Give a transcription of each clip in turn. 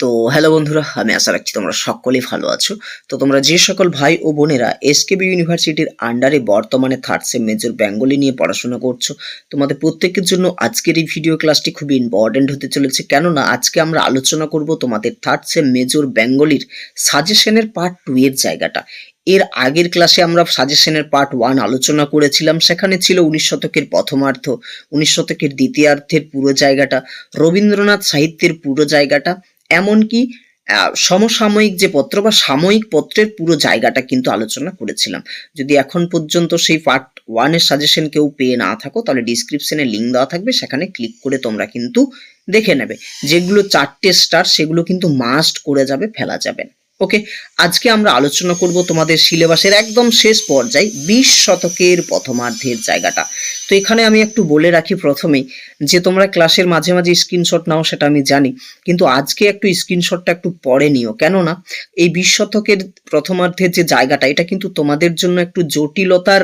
তো হ্যালো বন্ধুরা, আমি আশা রাখছি তোমরা সকলেই ভালো আছো। তো তোমরা যে সকল ভাই ও বোনেরা এসকেবি ইউনিভার্সিটির আন্ডারে বর্তমানে থার্ড সেম মেজর বেঙ্গলি নিয়ে পড়াশোনা করছ, তোমাদের প্রত্যেকের জন্য আজকের এই ভিডিও ক্লাসটি খুবই ইম্পর্টেন্ট হতে চলেছে। কেননা আজকে আমরা আলোচনা করব তোমাদের থার্ড সেম মেজর বেঙ্গলির সাজেশনের পার্ট টু এর জায়গাটা। এর আগের ক্লাসে আমরা সাজেশনের পার্ট ওয়ান আলোচনা করেছিলাম, সেখানে ছিল উনিশ শতকের প্রথমার্ধ, উনিশ শতকের দ্বিতীয়ার্ধের পুরো জায়গাটা, রবীন্দ্রনাথ সাহিত্যের পুরো জায়গাটা এমনকি সমসাময়িক যে পত্র বা সাময়িক পত্রের পুরো জায়গাটা কিন্তু আলোচনা করেছিলাম। যদি এখন পর্যন্ত সেই পার্ট ওয়ানের সাজেশন কেউ পেয়ে না থাকো, তাহলে ডিসক্রিপশনে লিঙ্ক দেওয়া থাকবে, সেখানে ক্লিক করে তোমরা কিন্তু দেখে নেবে। যেগুলো চারটে স্টার সেগুলো কিন্তু মাস্ট করে যাবে, ফেলা যাবে না। ওকে আজকে আমরা আলোচনা করব তোমাদের সিলেবাসের একদম শেষ পর্যায়ে, বিশ শতকের প্রথমার্ধের জায়গাটা। তো এখানে আমি একটু বলে রাখি প্রথমেই যে তোমরা ক্লাসের মাঝে মাঝে স্ক্রিনশট নাও, সেটা আমি জানি। কিন্তু আজকে একটু স্ক্রিনশটটা একটু পরে নিও। কেননা এই বিশ শতকের প্রথমার্ধের যে জায়গাটা, এটা কিন্তু তোমাদের জন্য একটু জটিলতার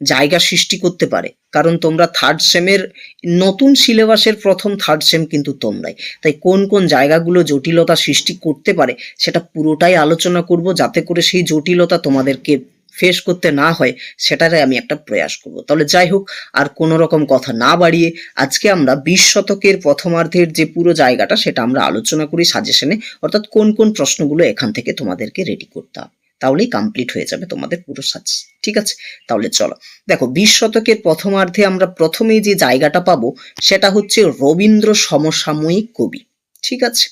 জায়গা সৃষ্টি করতে পারে। কারণ তোমরা থার্ড সেমের নতুন সিলেবাসের প্রথম থার্ড সেম কিন্তু তোমরাই। তাই কোন কোন জায়গাগুলো জটিলতা সৃষ্টি করতে পারে, সেটা পুরোটাই আলোচনা করব যাতে করে সেই জটিলতা তোমাদেরকে ফেস করতে না হয় সেটারে আমি একটা প্রয়াস করব। তাহলে যাই হোক, আর কোনো রকম কথা না বাড়িয়ে আজকে আমরা বিশ শতকের প্রথমার্ধের যে পুরো জায়গাটা, সেটা আমরা আলোচনা করি সাজেশনে অর্থাৎ কোন কোন প্রশ্নগুলো এখান থেকে তোমাদেরকে রেডি করতে হবে। তাহলেই কমপ্লিট হয়ে যাবে তোমাদের পুরো সাজ ঠিক আছে? তাহলে চলো। দেখো, বিশ শতকের প্রথমার্ধে আমরা প্রথমেই যে জায়গাটা পাবো, সেটা হচ্ছে রবীন্দ্র সমসাময়িক কবি, ঠিক আছে?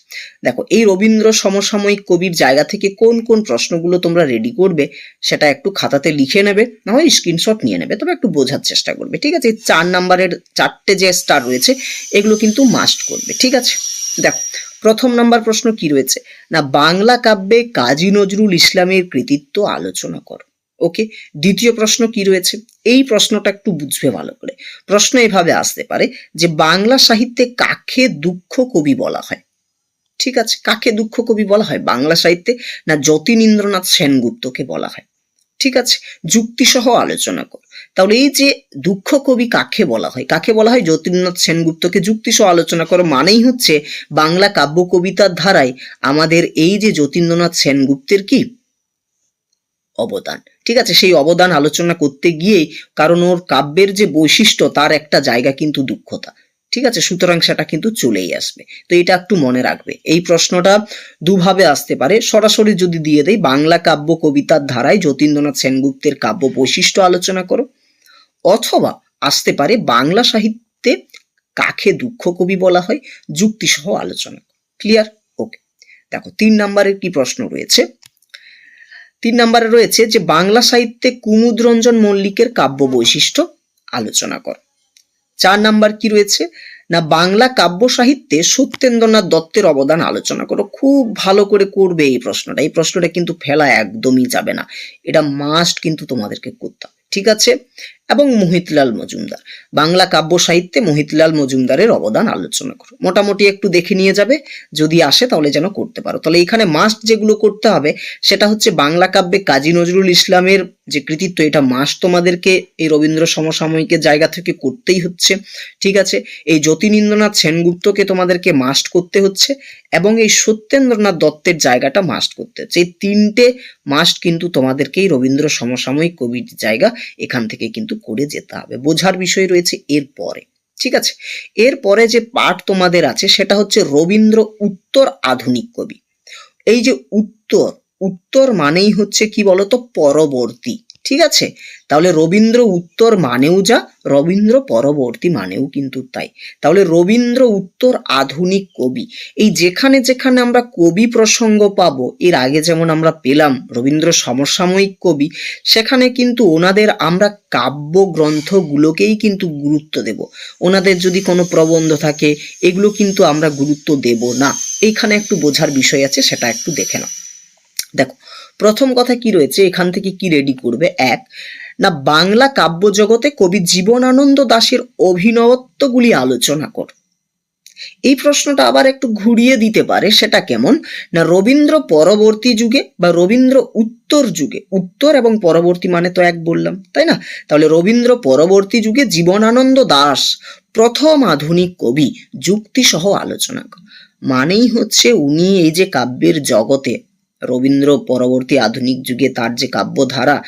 দেখো, এই রবীন্দ্র সমসাময়িক কবির জায়গা থেকে কোন কোন প্রশ্নগুলো তোমরা রেডি করবে, সেটা একটু খাতাতে লিখে নেবে না হয় স্ক্রিনশট নিয়ে নেবে, তবে একটু বোঝার চেষ্টা করবে, ঠিক আছে? চার নাম্বারের চারটে যে স্টার রয়েছে, এগুলো কিন্তু মাস্ট করবে, ঠিক আছে? দেখো প্রথম নাম্বার প্রশ্ন কি রয়েছে? না, বাংলা কাব্যে কাজী নজরুল ইসলামের কৃতিত্ব আলোচনা করো। ওকে, দ্বিতীয় প্রশ্ন কি রয়েছে? এই প্রশ্নটা একটু বুঝবে ভালো করে। প্রশ্ন এভাবে আসতে পারে যে, বাংলা সাহিত্যে কাকে দুঃখ কবি বলা হয়? ঠিক আছে, কাকে দুঃখ কবি বলা হয় বাংলা সাহিত্যে? না যতীন্দ্রনাথ সেনগুপ্তকে বলা হয়। ঠিক আছে, যুক্তিসহ আলোচনা কর। তাহলে এই যে দুঃখ কবি কাকে বলা হয়? কাকে বলা হয়? যতীন্দ্রনাথ সেনগুপ্তকে যুক্তিসহ আলোচনা করো মানেই হচ্ছে বাংলা কাব্য কবিতার ধারায় আমাদের এই যে যতীন্দ্রনাথ সেনগুপ্তের কি? অবদান। ঠিক আছে, সেই অবদান আলোচনা করতে গিয়েই কারণ ওর কাব্যের যে বৈশিষ্ট্য, তার একটা জায়গা কিন্তু দুঃখতা। ঠিক আছে? সুতরাং সেটা কিন্তু চলেই আসবে। তো এটা একটু মনে রাখবে। এই প্রশ্নটা দুভাবে আসতে পারে। সরাসরি যদি দিয়ে দেয় বাংলা কাব্য কবিতার ধারায় যতীন্দ্রনাথ সেনগুপ্তের কাব্য বৈশিষ্ট্য আলোচনা করো। অথবা আসতে পারে, বাংলা সাহিত্যে কাকে দুঃখ কবি বলা হয়, যুক্তিসহ আলোচনা ক্লিয়ার ওকে দেখো, তিন নম্বরের কি প্রশ্ন রয়েছে? তিন নম্বরে রয়েছে যে, বাংলা সাহিত্যে কুমুদরঞ্জন মল্লিকের কাব্য বৈশিষ্ট্য আলোচনা কর। চার নাম্বার কি রয়েছে? না, বাংলা কাব্য সাহিত্যে সত্যেন্দ্রনাথ দত্তের অবদান আলোচনা করো। খুব ভালো করে করবে এই প্রশ্নটা। এই প্রশ্নটা কিন্তু ফেলা একদমই যাবে না। এটা মাস্ট কিন্তু তোমাদেরকে করতে হবে। ঠিক আছে? এবং মোহিতলাল মজুমদার। বাংলা কাব্য সাহিত্যে মোহিতলাল মজুমদারের অবদান আলোচনা করো। মোটামুটি একটু দেখে নিয়ে যাবে। যদি আসে তাহলে যেন করতে পারো। তাহলে এখানে মাস্ট যেগুলো করতে হবে, সেটা হচ্ছে বাংলা কাব্যে কাজী নজরুল ইসলামের যে কৃতিত্ব, এটা মাস্ট তোমাদেরকে এই রবীন্দ্র সমসাময়িকের জায়গা থেকে করতেই হচ্ছে। ঠিক আছে? এই যতীনীন্দ্রনাথ সেনগুপ্তকে তোমাদেরকে মাস্ট করতে হচ্ছে এবং এই সত্যেন্দ্রনাথ দত্তের জায়গাটা মাস্ট করতে হচ্ছে। এই তিনটে মাস্ট কিন্তু তোমাদেরকে এই রবীন্দ্র সমসাময়িক কবির জায়গা এখান থেকে কিন্তু করে যেতে হবে। বোঝার বিষয় রয়েছে এরপরে ঠিক আছে? এরপরে যে পাঠ তোমাদের আছে, সেটা হচ্ছে রবীন্দ্র উত্তর আধুনিক কবি। এই যে উত্তর উত্তর মানেই হচ্ছে কি বলতো? পরবর্তী। ঠিক আছে? তাহলে রবীন্দ্র উত্তর মানেও যা, রবীন্দ্র পরবর্তী মানেও কিন্তু তাই। তাহলে রবীন্দ্র উত্তর আধুনিক কবি। এই যেখানে যেখানে আমরা কবি প্রসঙ্গ পাবো, এর আগে যেমন আমরা পেলাম রবীন্দ্র সমসাময়িক কবি, সেখানে কিন্তু ওনাদের আমরা কাব্য গ্রন্থগুলোকেই কিন্তু গুরুত্ব দেব। ওনাদের যদি কোনো প্রবন্ধ থাকে, এগুলো কিন্তু আমরা গুরুত্ব দেব না। এইখানে একটু বোঝার বিষয় আছে, সেটা একটু দেখে নাও। দেখো প্রথম কথা কি রয়েছে? এখান থেকে কি রেডি করবে? এক, না বাংলা কাব্য জগতে কবি জীবনানন্দ দাশের অভিনবত্বগুলি আলোচনা কর। এই প্রশ্নটা আবার একটু ঘুরিয়ে দিতে পারে, সেটা কেমন? না রবীন্দ্র পরবর্তী যুগে বা রবীন্দ্র উত্তর যুগে, উত্তর এবং পরবর্তী মানে তো এক বললাম, তাই না? তাহলে রবীন্দ্র পরবর্তী যুগে জীবনানন্দ দাস প্রথম আধুনিক কবি যুক্তিসহ আলোচনা মানেই হচ্ছে উনি এই যে কাব্যের জগতে রবীন্দ্র পরবর্তী আধুনিক যুগে তার যে কাব্যধারা,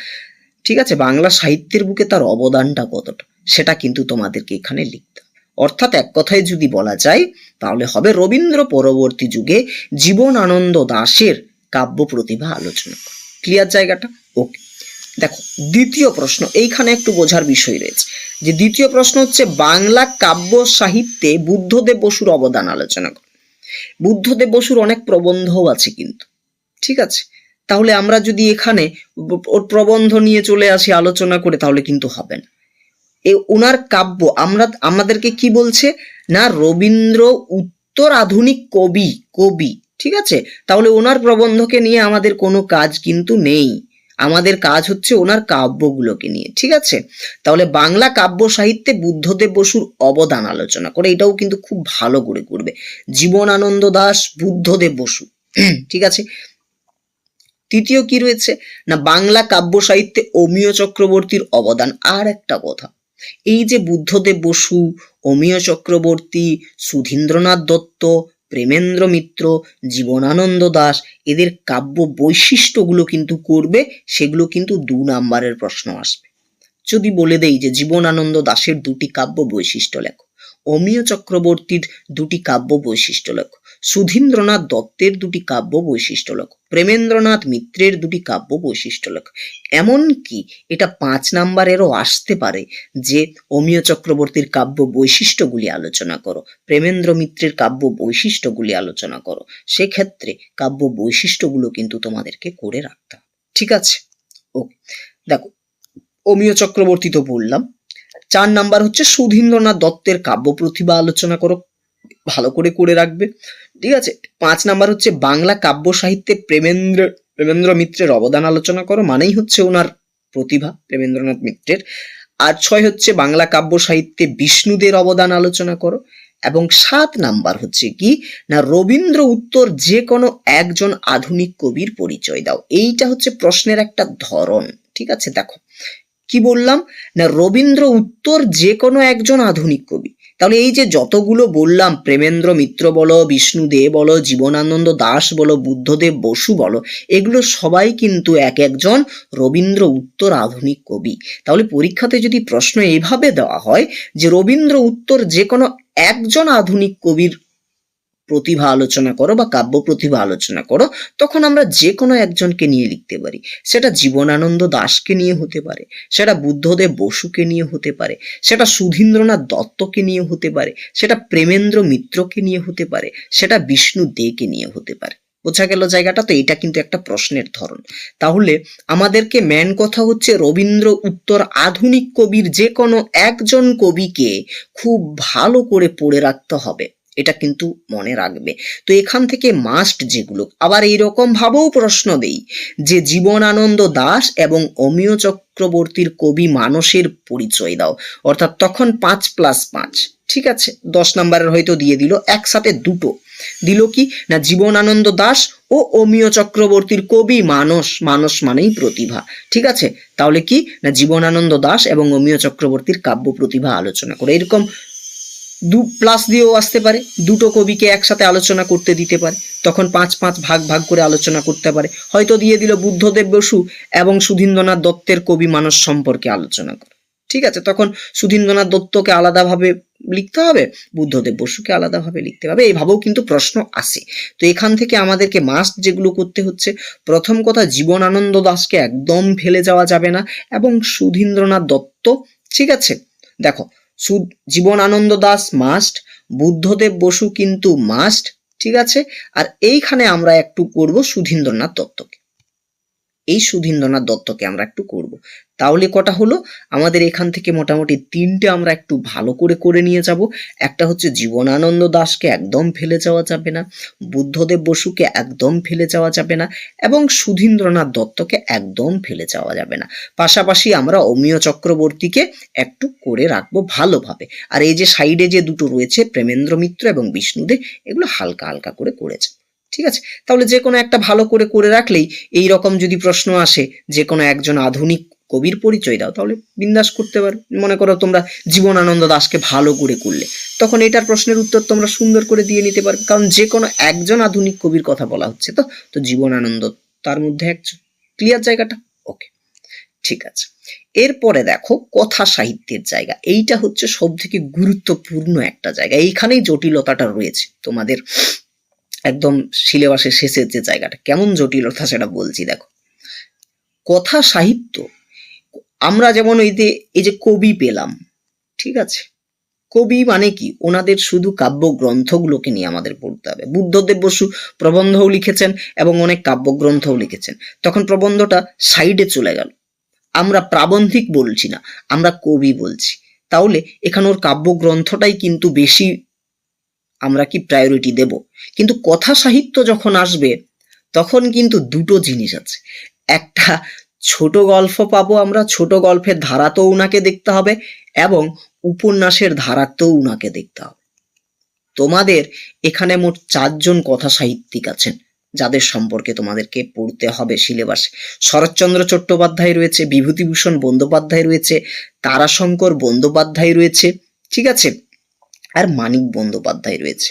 ঠিক আছে, বাংলা সাহিত্যের বুকে তার অবদানটা কতটা, সেটা কিন্তু তোমাদেরকে এখানে লিখতে অর্থাৎ এক কথায় যদি বলা যায়, তাহলে হবে রবীন্দ্র পরবর্তী যুগে জীবন আনন্দ দাশের কাব্য প্রতিভা আলোচনা ক্লিয়ার জায়গাটা? ওকে দেখো, দ্বিতীয় প্রশ্ন, এইখানে একটু বোঝার বিষয় রয়েছে, যে দ্বিতীয় প্রশ্ন হচ্ছে, বাংলা কাব্য সাহিত্যে বুদ্ধদেব বসুর অবদান আলোচনা করো। বুদ্ধদেব বসুর অনেক প্রবন্ধও আছে কিন্তু। ঠিক আছে? তাহলে আমরা যদি এখানে ওর প্রবন্ধ নিয়ে চলে আসি, আলোচনা করে, তাহলে কিন্তু হবে না। এ ওনার কাব্য, আমরা, আমাদেরকে কি বলছে? না, রবীন্দ্র উত্তর আধুনিক কবি কবি, ঠিক আছে? তাহলে ওনার প্রবন্ধকে নিয়ে আমাদের কোনো কাজ কিন্তু নেই। আমাদের কাজ হচ্ছে ওনার কাব্যগুলোকে নিয়ে, ঠিক আছে? তাহলে বাংলা কাব্য সাহিত্যে বুদ্ধদেব বসুর অবদান আলোচনা করে, এটাও কিন্তু খুব ভালো করে করবে। জীবনানন্দ দাস, বুদ্ধদেব বসু, ঠিক আছে? তৃতীয় কি রয়েছে? না, বাংলা কাব্য সাহিত্যে অমীয় চক্রবর্তীর অবদান আর একটা কথা। এই যে বুদ্ধদেব বসু, অমিয় চক্রবর্তী, সুধীন্দ্রনাথ দত্ত, প্রেমেন্দ্র মিত্র, জীবনানন্দ দাস, এদের কাব্য বৈশিষ্ট্যগুলো কিন্তু করবে, সেগুলো কিন্তু দু নাম্বারের প্রশ্ন আসবে। যদি বলে দেই যে জীবনানন্দ দাশের দুটি কাব্য বৈশিষ্ট্য লেখো, অমিয় চক্রবর্তীর দুটি কাব্য বৈশিষ্ট্য লেখো সুধীন্দ্রনাথ দত্তের দুটি কাব্য বৈশিষ্ট্য লেখো প্রেমেন্দ্রনাথ মিত্রের দুটি কাব্য বৈশিষ্ট্য লেখো এমনকি এটা পাঁচ নাম্বারেরও আসতে পারে যে অমিয় চক্রবর্তীর কাব্য বৈশিষ্ট্যগুলি আলোচনা করো, প্রেমেন্দ্র মিত্রের কাব্য বৈশিষ্ট্যগুলি আলোচনা করো, সেক্ষেত্রে কাব্য বৈশিষ্ট্যগুলো কিন্তু তোমাদেরকে করে রাখতে ঠিক আছে? ওকে, দেখো, অমিয় চক্রবর্তী তো বললাম, চার নাম্বার হচ্ছে সুধীন্দ্রনাথ দত্তের কাব্য প্রতিভা আলোচনা করো ভালো করে করে রাখবে। ঠিক আছে? পাঁচ নাম্বার হচ্ছে বাংলা কাব্য সাহিত্যে প্রেমেন্দ্র প্রেমেন্দ্র মিত্রের অবদান আলোচনা করো, মানেই হচ্ছে ওনার প্রতিভা, প্রেমেন্দ্রনাথ মিত্রের। আর ছয় হচ্ছে বাংলা কাব্য সাহিত্যে বিষ্ণুদের অবদান আলোচনা করো। এবং সাত নাম্বার হচ্ছে কি, না রবীন্দ্র উত্তর যে কোনো একজন আধুনিক কবির পরিচয় দাও। এইটা হচ্ছে প্রশ্নের একটা ধরন। ঠিক আছে? দেখো। কি বললাম? না রবীন্দ্র উত্তর যে কোনো একজন আধুনিক কবি তাহলে এই যে যতগুলো বললাম, প্রেমেন্দ্র মিত্র বলো, বিষ্ণু দে বলো, জীবনানন্দ দাস বলো, বুদ্ধদেব বসু বলো, এগুলো সবাই কিন্তু এক একজন রবীন্দ্র উত্তর আধুনিক কবি। তাহলে পরীক্ষাতে যদি প্রশ্ন এইভাবে দেওয়া হয় যে রবীন্দ্র উত্তর যে কোনো একজন আধুনিক কবির প্রতিভা আলোচনা করো বা কাব্য প্রতিভা আলোচনা করো, তখন আমরা যে কোনো একজনকে নিয়ে লিখতে পারি। সেটা জীবনানন্দ দাশকে নিয়ে হতে পারে, সেটা বুদ্ধদেব বসুকে নিয়ে হতে পারে, সেটা সুধীন্দ্রনাথ দত্তকে নিয়ে হতে পারে, সেটা প্রেমেন্দ্র মিত্রকে নিয়ে হতে পারে, সেটা বিষ্ণু দেকে নিয়ে হতে পারে। বোঝা গেল জায়গাটা? তো এটা কিন্তু একটা প্রশ্নের ধরন। তাহলে আমাদেরকে ম্যান কথা হচ্ছে রবীন্দ্র উত্তর আধুনিক কবির যে কোনো একজন কবিকে খুব ভালো করে পড়ে রাখতে হবে। এটা কিন্তু মনে রাখবে। তো এখান থেকে মাস্ট যেগুলো, আবার এইরকম ভাবেও প্রশ্ন দেই যে জীবনানন্দ দাস এবং অমিয় চক্রবর্তীর কবি মানসের পরিচয় দাও। অর্থাৎ তখন পাঁচ প্লাস পাঁচ, ঠিক আছে? দশ নম্বরের হয়তো দিয়ে দিল, একসাথে দুটো। দিল কি? না, জীবনানন্দ দাস ও অমিয় চক্রবর্তীর কবি মানস মানস মানেই প্রতিভা, ঠিক আছে? তাহলে কি? না, জীবনানন্দ দাস এবং অমিয় চক্রবর্তীর কাব্য প্রতিভা আলোচনা করে। এরকম দু প্লাস দিয়েও আসতে পারে, দুটো কবিকে একসাথে আলোচনা করতে দিতে পারে, তখন পাঁচ পাঁচ ভাগ ভাগ করে আলোচনা করতে পারে। হয়তো দিয়ে দিল বুদ্ধদেব বসু এবং সুধীন্দ্রনাথ দত্তের কবি মানস সম্পর্কে আলোচনা করে। ঠিক আছে, তখন সুধীন্দ্রনাথ দত্তকে আলাদাভাবে লিখতে হবে, বুদ্ধদেব বসুকে আলাদাভাবে লিখতে হবে, এইভাবেও কিন্তু প্রশ্ন আসে। তো এখান থেকে আমাদেরকে মাস্ট যেগুলো করতে হচ্ছে, প্রথম কথা জীবনানন্দ দাসকে একদম ফেলে যাওয়া যাবে না এবং সুধীন্দ্রনাথ দত্ত, ঠিক আছে? দেখো জীবনানন্দ দাস মাস্ট বুদ্ধদেব বসু কিন্তু মাস্ট ঠিক আছে? আর এইখানে আমরা একটু করব সুধীন্দ্রনাথ দত্তকে। এই সুধীন্দ্রনাথ দত্তকে আমরা একটু করব। তাহলে কটা হলো? আমাদের এখান থেকে মোটামুটি তিনটে আমরা একটু ভালো করে করে নিয়ে যাব। একটা হচ্ছে জীবনানন্দ দাসকে একদম ফেলে যাওয়া যাবে না, বুদ্ধদেব বসুকে একদম ফেলে যাওয়া যাবে না এবং সুধীন্দ্রনাথ দত্তকে একদম ফেলে যাওয়া যাবে না। পাশাপাশি আমরা অমিয় চক্রবর্তীকে একটু করে রাখব ভালোভাবে। আর এই যে সাইডে যে দুটো রয়েছে, প্রেমেন্দ্র মিত্র এবং বিষ্ণুদে এগুলো হালকা হালকা করে করেছে। ঠিক আছে? তাহলে যে কোনো একটা ভালো করে করে রাখলেই এই রকম যদি প্রশ্ন আসে, যে কোনো একজন আধুনিক কবির পরিচয় দাও, তাহলে বিন্দাস করতে পারো। মনে করো তোমরা জীবনানন্দ দাসকে ভালো করে করলে, তখন এটার প্রশ্নের উত্তর তোমরা সুন্দর করে দিয়ে নিতে পারবে, কারণ যে কোনো একজন আধুনিক কবির কথা বলা হচ্ছে তো? তো জীবনানন্দ, তার মধ্যে একজন ক্লিয়ার জায়গাটা? ওকে ঠিক আছে। এরপরে দেখো, কথা সাহিত্যের জায়গা, এইটা হচ্ছে সব থেকে গুরুত্বপূর্ণ একটা জায়গা। এইখানেই জটিলতাটা রয়েছে তোমাদের। একদম সিলেবাসের শেষের যে জায়গাটা, কেমন জটিলতা সেটা বলছি, দেখো। কথা সাহিত্য, আমরা যেমন যে, এই যে কবি পেলাম, ঠিক আছে? কবি মানে কি? ওনাদের শুধু কাব্যগ্রন্থগুলোকে নিয়ে আমাদের পড়তে হবে। বুদ্ধদেব বসু প্রবন্ধও লিখেছেন এবং অনেক কাব্যগ্রন্থও লিখেছেন। তখন প্রবন্ধটা সাইডে চলে গেল। আমরা প্রাবন্ধিক বলছি না, আমরা কবি বলছি। তাহলে এখানে ওর কাব্যগ্রন্থটাই কিন্তু বেশি আমরা কি প্রায়োরিটি দেব? কিন্তু কথা সাহিত্য যখন আসবে, তখন কিন্তু দুটো জিনিস আছে। একটা, ছোট গল্প পাবো আমরা, ছোট গল্পের ধারাতেও উনাকে দেখতে হবে এবং উপন্যাসের ধারাতেও উনাকে দেখতে হবে। তোমাদের এখানে মোট চারজন কথা সাহিত্যিক আছেন, যাদের সম্পর্কে তোমাদেরকে পড়তে হবে সিলেবাসে শরৎচন্দ্র চট্টোপাধ্যায় রয়েছে, বিভূতিভূষণ বন্দ্যোপাধ্যায় রয়েছে, তারাশঙ্কর বন্দ্যোপাধ্যায় রয়েছে, ঠিক আছে? আর মানিক বন্দ্যোপাধ্যায় রয়েছে।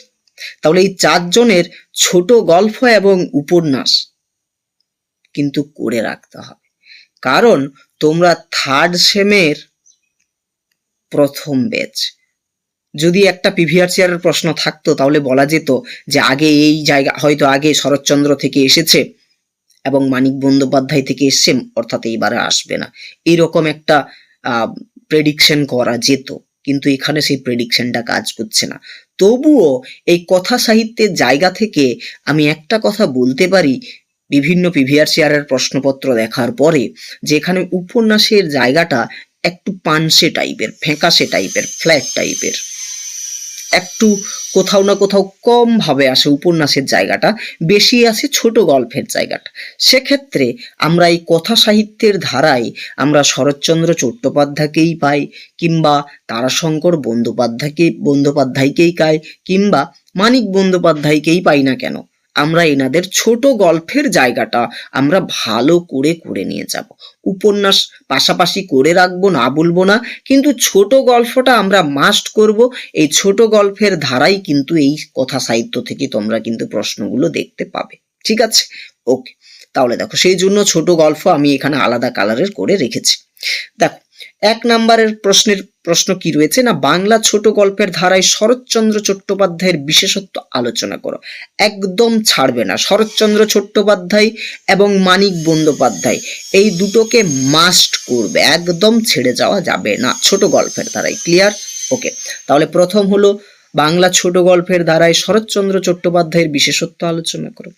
তাহলে এই চারজনের ছোট গল্প এবং উপন্যাস কিন্তু করে রাখতে হবে। কারণ তোমরা থার্ড সেমের প্রথম ব্যাচ যদি একটা পিভিআর চেয়ারের প্রশ্ন থাকতো, তাহলে বলা যেত যে আগে এই জায়গা, হয়তো আগে শরৎচন্দ্র থেকে এসেছে এবং মানিক বন্দ্যোপাধ্যায় থেকে এসছে, অর্থাৎ এইবারে আসবে না। এরকম একটা প্রেডিকশন করা যেত। কিন্তু এখানে সেই প্রেডিকশনটা কাজ করছে না। তবুও এই কথা সাহিত্যের জায়গা থেকে আমি একটা কথা বলতে পারি, বিভিন্ন পিভিআর চেয়ারের প্রশ্নপত্র দেখার পরে, যেখানে উপন্যাসের জায়গাটা একটু পানসে টাইপের ফ্যাঁকাশে টাইপের ফ্ল্যাট টাইপের একটু কোথাও না কোথাও কমভাবে আসে উপন্যাসের জায়গাটা, বেশি আসে ছোট গল্পের জায়গাটা। সেক্ষেত্রে আমরা এই কথা সাহিত্যের ধারায় আমরা শরৎচন্দ্র চট্টোপাধ্যায়কেই পাই, কিংবা তারাশঙ্কর বন্দ্যোপাধ্যায়কে, বন্দ্যোপাধ্যায়কেই পাই, কিংবা মানিক বন্দ্যোপাধ্যায়কেই পাই না কেন? আমরা এনাদের ছোট গল্পের জায়গাটা আমরা ভালো করে করে নিয়ে যাব। উপন্যাস পাশাপাশি করে রাখব, না বলব না, কিন্তু ছোট গল্পটা আমরা মাস্ট করব। এই ছোট গল্পের ধারাই কিন্তু এই কথা সাহিত্য থেকে তোমরা কিন্তু প্রশ্নগুলো দেখতে পাবে। ঠিক আছে? ওকে তাহলে দেখো, সেই জন্য ছোট গল্প আমি এখানে আলাদা কালারের করে রেখেছি। দেখো এক নম্বরের প্রশ্নের প্রশ্ন কি রয়েছে? না, বাংলা ছোট গল্পের ধারায় শরৎচন্দ্র চট্টোপাধ্যায়ের বিশেষত্ব আলোচনা করো। একদম ছাড়বে না। শরৎচন্দ্র চট্টোপাধ্যায় এবং মানিক বন্দ্যোপাধ্যায়, এই দুটোকে মাস্ট করবে। একদম ছেড়ে যাওয়া যাবে না। ছোট গল্পের ধারায়। ক্লিয়ার ওকে তাহলে প্রথম হলো বাংলা ছোট গল্পের ধারায় শরৎচন্দ্র চট্টোপাধ্যায়ের বিশেষত্ব আলোচনা করো।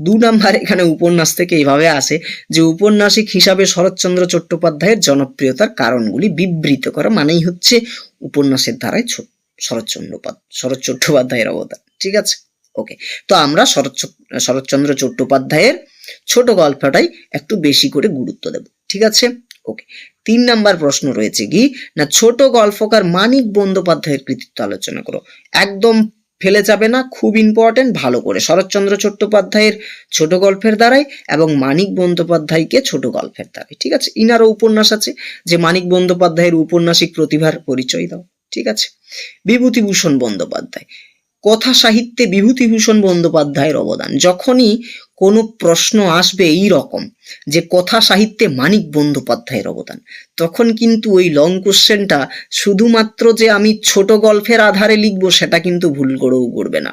দু নাম্বার এখানে উপন্যাস থেকে এইভাবে আসে যে উপন্যাসিক হিসাবে শরৎচন্দ্র চট্টোপাধ্যায়ের জনপ্রিয়তার কারণগুলি বিবৃত করা মানেই হচ্ছে উপন্যাসের ধারায় শরৎচন্দ্র শরৎ চট্টোপাধ্যায়ের অবদান। ঠিক আছে? ওকে। তো আমরা শরৎ শরৎচন্দ্র চট্টোপাধ্যায়ের ছোট গল্পটাই একটু বেশি করে গুরুত্ব দেব। ঠিক আছে? ওকে। তিন নাম্বার প্রশ্ন রয়েছে কি, না ছোট গল্পকার মানিক বন্দ্যোপাধ্যায়ের কৃতিত্ব আলোচনা করো। একদম ফেলে যাবে না, খুব ইম্পর্টেন্ট ভালো করে। শরৎচন্দ্র চট্টোপাধ্যায়ের ছোট গল্পের দ্বারাই এবং মানিক বন্দ্যোপাধ্যায়কে ছোট গল্পের দ্বারাই। ঠিক আছে? ইনারও উপন্যাস আছে। যে মানিক বন্দ্যোপাধ্যায়ের উপন্যাসিক প্রতিভার পরিচয় দাও। ঠিক আছে? বিভূতিভূষণ বন্দ্যোপাধ্যায়। কথা সাহিত্যে বিভূতিভূষণ বন্দ্যোপাধ্যায়ের অবদান। যখনই কোনো প্রশ্ন আসবে এই রকম যে কথা সাহিত্যে মানিক বন্দ্যোপাধ্যায়ের অবদান, তখন কিন্তু ওই লং কোশ্চেনটা শুধুমাত্র যে আমি ছোট গল্পের আধারে লিখব সেটা কিন্তু ভুল করেও করবে না।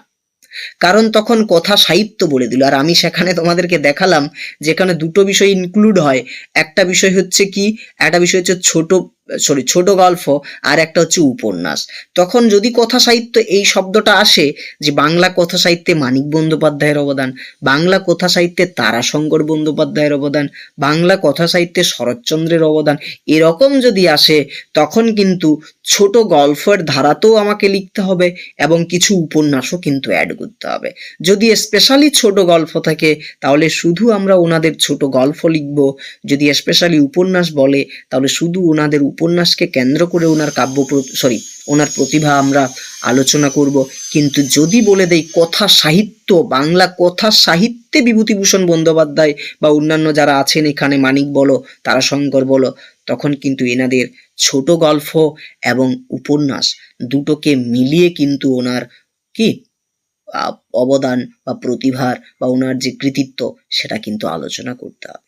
কারণ তখন কথা সাহিত্য বলে দিল। আর আমি সেখানে তোমাদেরকে দেখালাম যেখানে দুটো বিষয় ইনক্লুড হয়। একটা বিষয় হচ্ছে কি? একটা বিষয় হচ্ছে ছোট সরি ছোট গল্প আর একটা হচ্ছে উপন্যাস। তখন যদি কথা সাহিত্য এই শব্দটা আসে যে বাংলা কথা সাহিত্যে মানিক বন্দ্যোপাধ্যায়ের অবদান, বাংলা কথা সাহিত্যে তারাশঙ্কর বন্দ্যোপাধ্যায়ের অবদান, বাংলা কথা সাহিত্যে শরৎচন্দ্রের অবদান এরকম যদি আসে, তখন কিন্তু ছোট গল্পের ধারাতেও আমাকে লিখতে হবে এবং কিছু উপন্যাসও কিন্তু অ্যাড করতে হবে। যদি স্পেশালি ছোট গল্প থাকে, তাহলে শুধু আমরা ওনাদের ছোট গল্প লিখব। যদি স্পেশালি উপন্যাস বলে, তাহলে শুধু ওনাদের উপন্যাসকে কেন্দ্র করে ওনার কাব্য সরি ওনার প্রতিভা আমরা আলোচনা করব। কিন্তু যদি বলে দেই কথা সাহিত্য, বাংলা কথা সাহিত্যে বিভূতিভূষণ বন্দ্যোপাধ্যায় বা অন্যান্য যারা আছেন এখানে, মানিক বলো, তারাশঙ্কর বলো, তখন কিন্তু এনাদের ছোট গল্প এবং উপন্যাস দুটোকে মিলিয়ে কিন্তু ওনার কি অবদান বা প্রতিভার বা ওনার যে কৃতিত্ব, সেটা কিন্তু আলোচনা করতে হবে।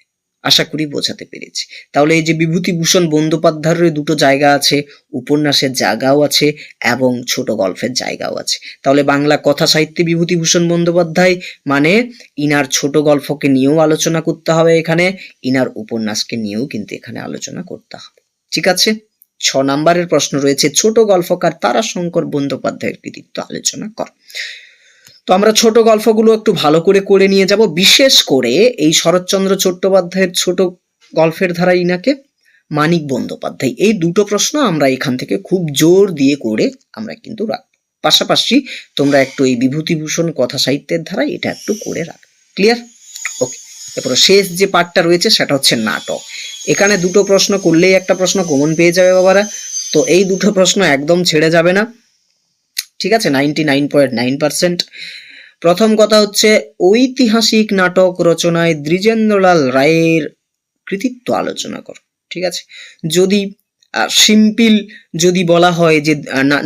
আশা করি বোঝাতে পেরেছি। তাহলে এই যে বিভূতিভূষণ বন্দ্যোপাধ্যায়ের দুটো জায়গা আছে, উপন্যাসের জায়গাও আছে এবং ছোট গল্পের জায়গাও আছে। তাহলে বাংলা কথা সাহিত্যে বিভূতিভূষণ বন্দ্যোপাধ্যায় মানে ইনার ছোট গল্পকে নিয়েও আলোচনা করতে হবে এখানে, ইনার উপন্যাসকে নিয়েও কিন্তু এখানে আলোচনা করতে হবে। ঠিক আছে? ছ নম্বরের প্রশ্ন রয়েছে, ছোট গল্পকার তারাশঙ্কর বন্দ্যোপাধ্যায়ের কৃতিত্ব আলোচনা কর। তো আমরা ছোট গল্পগুলো একটু ভালো করে করে নিয়ে যাব, বিশেষ করে এই শরৎচন্দ্র চট্টোপাধ্যায়ের ছোট গল্পের ধারা ইনাকে মানিক বন্দ্যোপাধ্যায়। এই দুটো প্রশ্ন আমরা এখান থেকে খুব জোর দিয়ে করে আমরা কিন্তু রাখব পাশাপাশি তোমরা একটু এই বিভূতিভূষণ কথা সাহিত্যের ধারা এটা একটু করে রাখ। ক্লিয়ার ওকে এরপর শেষ যে পার্টটা রয়েছে সেটা হচ্ছে নাটক। এখানে দুটো প্রশ্ন করলেই একটা প্রশ্ন কমন পেয়ে যাবে বাবারা। তো এই দুটো প্রশ্ন একদম ছেড়ে যাবে না। ঠিক আছে? Ninety nine point nine percent প্রথম কথা হচ্ছে, ঐতিহাসিক নাটক রচনায় দ্বিজেন্দ্রলাল রায়ের কৃতিত্ব আলোচনা করো, ঠিক আছে? যদি সিম্পল যদি বলা হয় যে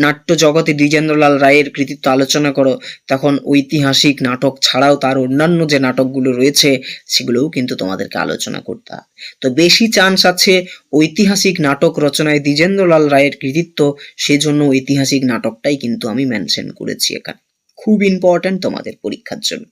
নাট্য জগতে দ্বিজেন্দ্রলাল রায়ের কৃতিত্ব আলোচনা করো, তখন ঐতিহাসিক নাটক ছাড়াও তার অন্যান্য যে নাটকগুলো রয়েছে, সেগুলোও কিন্তু তোমাদেরকে আলোচনা করতে তো বেশি চান্স আছে ঐতিহাসিক নাটক রচনায় দ্বিজেন্দ্রলাল রায়ের কৃতিত্ব, সেজন্য ঐতিহাসিক নাটকটাই কিন্তু আমি মেনশন করেছি এখানে। খুব ইম্পর্ট্যান্ট তোমাদের পরীক্ষার জন্য।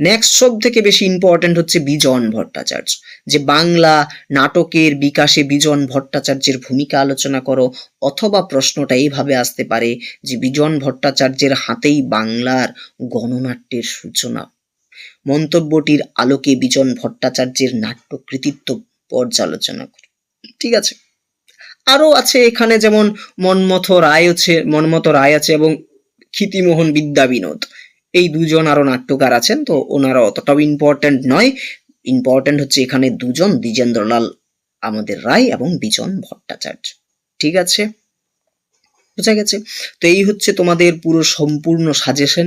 নেক্সট সব থেকে বেশি ইম্পর্ট্যান্ট হচ্ছে বিজন ভট্টাচার্য। যে বাংলা নাটকের বিকাশে বিজন ভট্টাচার্যের ভূমিকা আলোচনা করো, অথবা প্রশ্নটা এইভাবে আসতে পারে যে বিজন ভট্টাচার্যের হাতেই বাংলার গণনাট্যের সূচনা। মন্তব্যটির আলোকে বিজন ভট্টাচার্যের নাট্য কৃতিত্ব পর্যালোচনা করো। ঠিক আছে? আরও আছে এখানে যেমন মনমথ রায় আছে, মনমথ রায় আছে এবং ক্ষিতিমোহন বিদ্যা বিনোদ। এই দুজন আরও নাট্যকার আছেন, তো ওনারা অতটাও ইম্পর্ট্যান্ট নয়। ইম্পর্ট্যান্ট হচ্ছে এখানে দুজন, দ্বিজেন্দ্রলাল আমাদের রায় এবং বিজন ভট্টাচার্য। ঠিক আছে? বোঝা গেছে? তো এই হচ্ছে তোমাদের পুরো সম্পূর্ণ সাজেশন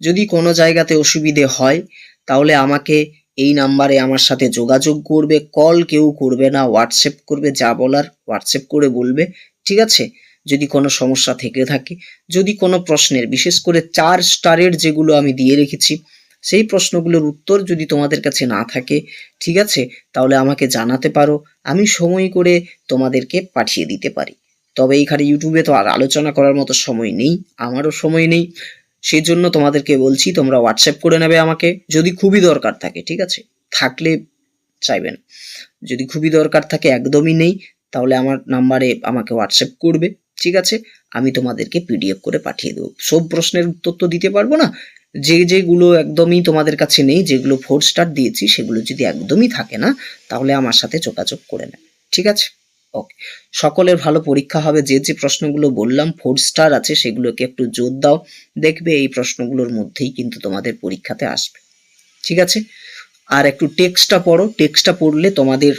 যদি কোনো জায়গাতে অসুবিধে হয়, তাহলে আমাকে এই নাম্বারে আমার সাথে যোগাযোগ করবে কল কেউ করবে না হোয়াটসঅ্যাপ করবে, যা বলার হোয়াটসঅ্যাপ করে বলবে। ঠিক আছে? যদি কোনো সমস্যা থেকে থাকে, যদি কোনো প্রশ্নের, বিশেষ করে চার স্টারের যেগুলো আমি দিয়ে রেখেছি, সেই প্রশ্নগুলোর উত্তর যদি তোমাদের কাছে না থাকে, ঠিক আছে? তাহলে আমাকে জানাতে পারো, আমি সময় করে তোমাদেরকে পাঠিয়ে দিতে পারি। তবে এইখানে ইউটিউবে তো আর আলোচনা করার মতো সময় নেই, আমারও সময় নেই। সেই জন্য তোমাদেরকে বলছি, তোমরা হোয়াটসঅ্যাপ করে নেবে আমাকে, যদি খুবই দরকার থাকে, ঠিক আছে? থাকলে চাইবেন যদি খুবই দরকার থাকে, একদমই নেই, তাহলে আমার নাম্বারে আমাকে হোয়াটসঅ্যাপ করবে। ঠিক আছে, আমি তোমাদেরকে পিডিএফ করে পাঠিয়ে দেবো। সব প্রশ্নের উত্তর তো দিতে পারব না। যে যেগুলো একদমই তোমাদের কাছে নেই, যেগুলো ফোর স্টার দিয়েছি, সেগুলো যদি একদমই থাকে না, তাহলে আমার সাথে যোগাযোগ করে নেয় ঠিক আছে? ওকে সকলের ভালো পরীক্ষা হবে। যে যে প্রশ্নগুলো বললাম ফোর স্টার আছে, সেগুলোকে একটু জোর দাও। দেখবে এই প্রশ্নগুলোর মধ্যেই কিন্তু তোমাদের পরীক্ষাতে আসবে। ঠিক আছে? আর একটু টেক্সটটা পড়ো। টেক্সটটা পড়লে তোমাদের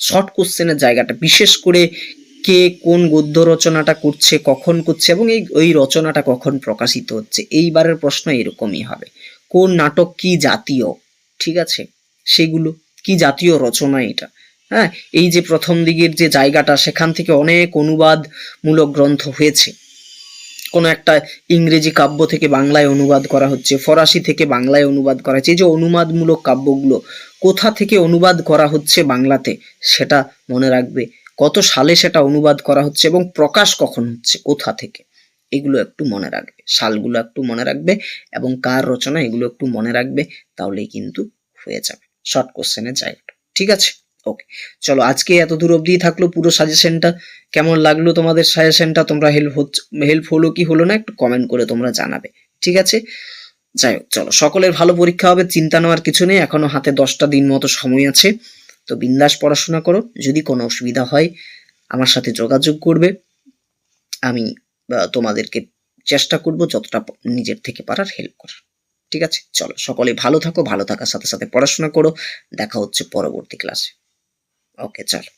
শর্ট কোশ্চেনের জায়গাটা, বিশেষ করে কে কোন গদ্য রচনাটা করছে, কখন করছে এবং এই ওই রচনাটা কখন প্রকাশিত হচ্ছে? এইবারের প্রশ্ন এরকমই হবে। কোন নাটক কি জাতীয়? ঠিক আছে? সেগুলো, কি জাতীয় রচনা এটা? হ্যাঁ এই যে প্রথম দিকের যে জায়গাটা, সেখান থেকে অনেক অনুবাদমূলক গ্রন্থ হয়েছে। কোনো একটা ইংরেজি কাব্য থেকে বাংলায় অনুবাদ করা হচ্ছে, ফরাসি থেকে বাংলায় অনুবাদ করা হচ্ছে। এই যে অনুবাদমূলক কাব্যগুলো, কোথা থেকে অনুবাদ করা হচ্ছে বাংলাতে, সেটা মনে রাখবে কত সালে সেটা অনুবাদ করা হচ্ছে এবং প্রকাশ কখন হচ্ছে, কোথা থেকে? এগুলো একটু মনে রাখবে। সালগুলো একটু মনে রাখবে এবং কার রচনা এগুলো একটু মনে রাখবে, তাহলেই কিন্তু হয়ে যাবে। শর্ট কোশ্চেনের জায়গাটা। ঠিক আছে? ওকে চলো, আজকে এত দূর অবধি থাকল পুরো সাজেশনটা কেমন লাগল তোমাদের সাজেশনটা তোমরা হেল্প হচ্ছে হেল্প হলো কি হলো না একটু কমেন্ট করে তোমরা জানাবে। ঠিক আছে? যাই হোক, চলো। সকলের ভালো পরীক্ষা হবে, চিন্তা নেওয়ার কিছু নেই। এখনও হাতে দশটা দিন মতো সময় আছে। তো বিন্দাস পড়াশোনা করো। যদি কোনো অসুবিধা হয়, আমার সাথে যোগাযোগ করবে। আমি তোমাদেরকে চেষ্টা করব যতটা নিজের থেকে পারার হেল্প করার। ঠিক আছে? চলো, সকলে ভালো থাকো, ভালো থাকার সাথে সাথে পড়াশোনা করো। দেখা হচ্ছে পরবর্তী ক্লাসে ওকে চলো।